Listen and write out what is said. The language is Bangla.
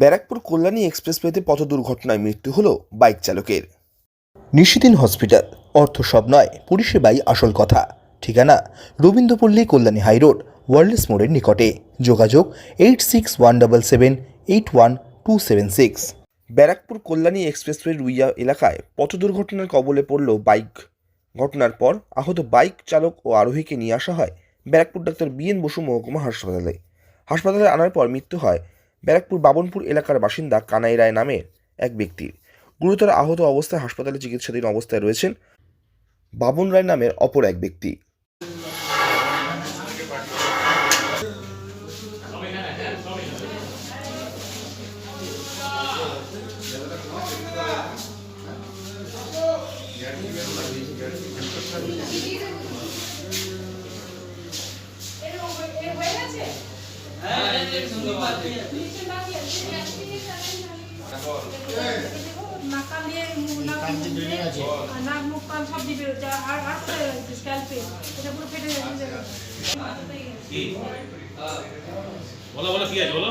ব্যারাকপুর কল্যাণী এক্সপ্রেসওয়েতে পথ দুর্ঘটনায় মৃত্যু হল বাইক চালকের। নিশিদিন হসপিটাল, অর্থ সব নয়, পরিষেবাই আসল কথা। ঠিকানা, রবীন্দ্রপল্লী কল্যাণী হাইরোড ওয়ার্ল্ডস মোড়ের নিকটে। যোগাযোগ, eight six one double seven, eight one two seven six. Barrackpore Kalyani expressway Ruiya এলাকায় পথ দুর্ঘটনার কবলে পড়ল বাইক। ঘটনার পর আহত বাইক চালক ও আরোহীকে নিয়ে আসা হয় ব্যারাকপুর ডাক্তার বিএন বসু মহকুমা হাসপাতালে। হাসপাতালে আনার পর মৃত্যু হয় ব্যারাকপুর বাবনপুর এলাকার বাসিন্দা কানাই রায় নামের এক ব্যক্তির গুরুতর আহত অবস্থায় হাসপাতালে চিকিৎসাধীন অবস্থায় রয়েছেন বাবন রায় নামের অপর এক ব্যক্তি। নাকাল দিয়ে নাক মুখ কান সব দিবে আর আর স্ক্যাল্পে এটা পুরো ফেটে যাবে বলো বলো, কি আছে, বলো?